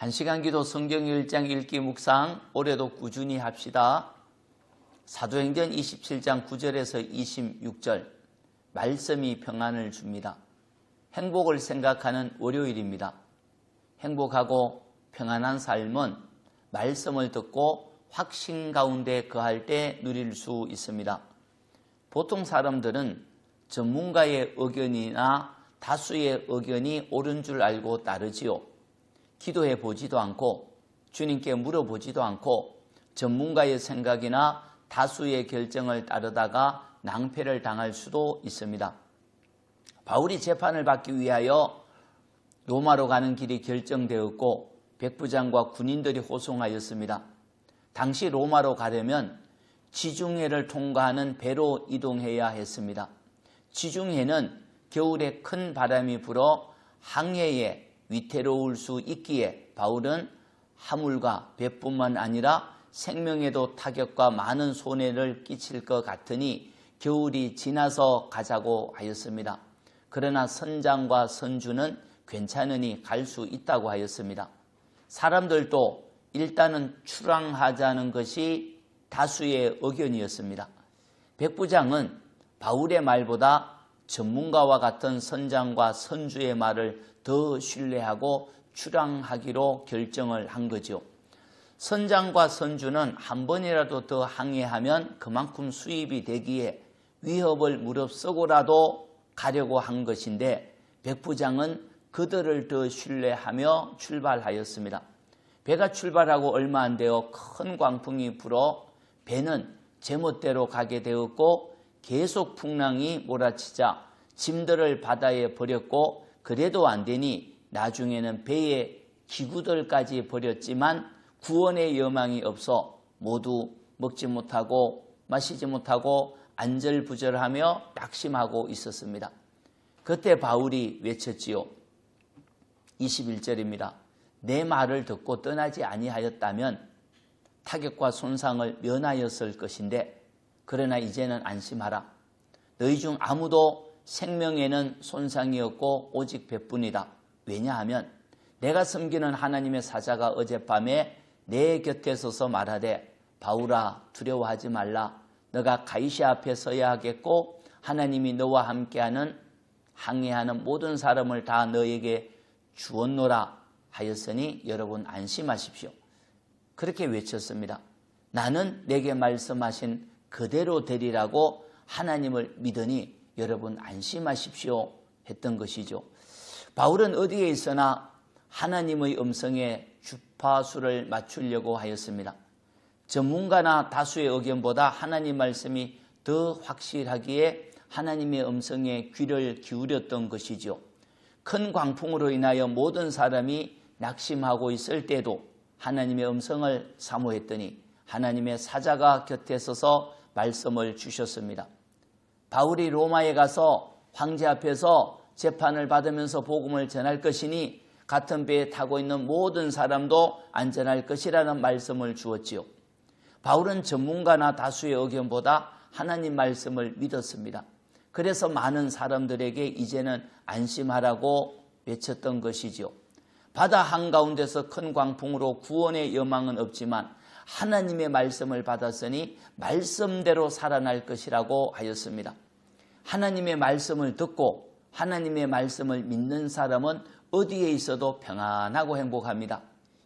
한시간 기도 성경 1장 읽기 묵상 올해도 꾸준히 합시다. 사도행전 27장 9절에서 26절 말씀이 평안을 줍니다. 행복을 생각하는 월요일입니다. 행복하고 평안한 삶은 말씀을 듣고 확신 가운데 거할 때 누릴 수 있습니다. 보통 사람들은 전문가의 의견이나 다수의 의견이 옳은 줄 알고 따르지요. 기도해 보지도 않고 주님께 물어보지도 않고 전문가의 생각이나 다수의 결정을 따르다가 낭패를 당할 수도 있습니다. 바울이 재판을 받기 위하여 로마로 가는 길이 결정되었고 백부장과 군인들이 호송하였습니다. 당시 로마로 가려면 지중해를 통과하는 배로 이동해야 했습니다. 지중해는 겨울에 큰 바람이 불어 항해에 위태로울 수 있기에 바울은 하물과 배뿐만 아니라 생명에도 타격과 많은 손해를 끼칠 것 같으니 겨울이 지나서 가자고 하였습니다. 그러나 선장과 선주는 괜찮으니 갈 수 있다고 하였습니다. 사람들도 일단은 출항하자는 것이 다수의 의견이었습니다. 백부장은 바울의 말보다 전문가와 같은 선장과 선주의 말을 더 신뢰하고 출항하기로 결정을 한 거죠. 선장과 선주는 한 번이라도 더 항해하면 그만큼 수입이 되기에 위협을 무릅쓰고라도 가려고 한 것인데 백부장은 그들을 더 신뢰하며 출발하였습니다. 배가 출발하고 얼마 안 되어 큰 광풍이 불어 배는 제멋대로 가게 되었고 계속 풍랑이 몰아치자 짐들을 바다에 버렸고 그래도 안 되니 나중에는 배에 기구들까지 버렸지만 구원의 여망이 없어 모두 먹지 못하고 마시지 못하고 안절부절하며 낙심하고 있었습니다. 그때 바울이 외쳤지요. 21절입니다. 내 말을 듣고 떠나지 아니하였다면 타격과 손상을 면하였을 것인데 그러나 이제는 안심하라. 너희 중 아무도 생명에는 손상이 없고 오직 배뿐이다. 왜냐하면 내가 섬기는 하나님의 사자가 어젯밤에 내 곁에 서서 말하되 바울아 두려워하지 말라. 너가 가이시 앞에 서야 하겠고 하나님이 너와 함께하는 항해하는 모든 사람을 다 너에게 주었노라 하였으니 여러분 안심하십시오. 그렇게 외쳤습니다. 나는 내게 말씀하신 그대로 되리라고 하나님을 믿으니 여러분 안심하십시오 했던 것이죠. 바울은 어디에 있으나 하나님의 음성에 주파수를 맞추려고 하였습니다. 전문가나 다수의 의견보다 하나님 말씀이 더 확실하기에 하나님의 음성에 귀를 기울였던 것이죠. 큰 광풍으로 인하여 모든 사람이 낙심하고 있을 때도 하나님의 음성을 사모했더니 하나님의 사자가 곁에 서서 말씀을 주셨습니다. 바울이 로마에 가서 황제 앞에서 재판을 받으면서 복음을 전할 것이니 같은 배에 타고 있는 모든 사람도 안전할 것이라는 말씀을 주었지요. 바울은 전문가나 다수의 의견보다 하나님 말씀을 믿었습니다. 그래서 많은 사람들에게 이제는 안심하라고 외쳤던 것이지요. 바다 한가운데서 큰 광풍으로 구원의 여망은 없지만 하나님의 말씀을 받았으니 말씀대로 살아날 것이라고 하였습니다. 하나님의 말씀을 듣고 하나님의 말씀을 믿는 사람은 어디에 있어도 평안하고 행복합니다.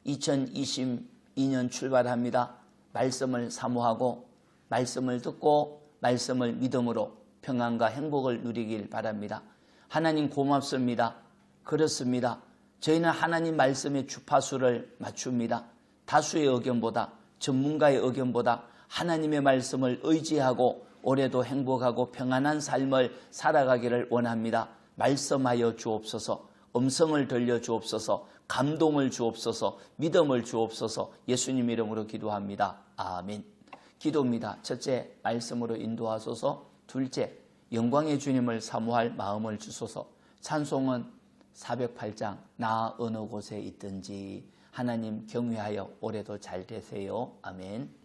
2022년 출발합니다. 말씀을 사모하고 말씀을 듣고 말씀을 믿음으로 평안과 행복을 누리길 바랍니다. 하나님 고맙습니다. 그렇습니다. 저희는 하나님 말씀의 주파수를 맞춥니다. 다수의 의견보다 전문가의 의견보다 하나님의 말씀을 의지하고 올해도 행복하고 평안한 삶을 살아가기를 원합니다. 말씀하여 주옵소서, 음성을 들려 주옵소서, 감동을 주옵소서, 믿음을 주옵소서, 예수님 이름으로 기도합니다. 아멘. 기도입니다. 첫째, 말씀으로 인도하소서. 둘째, 영광의 주님을 사모할 마음을 주소서. 찬송은 408장, 나 어느 곳에 있든지 하나님 경외하여 올해도 잘 되세요. 아멘.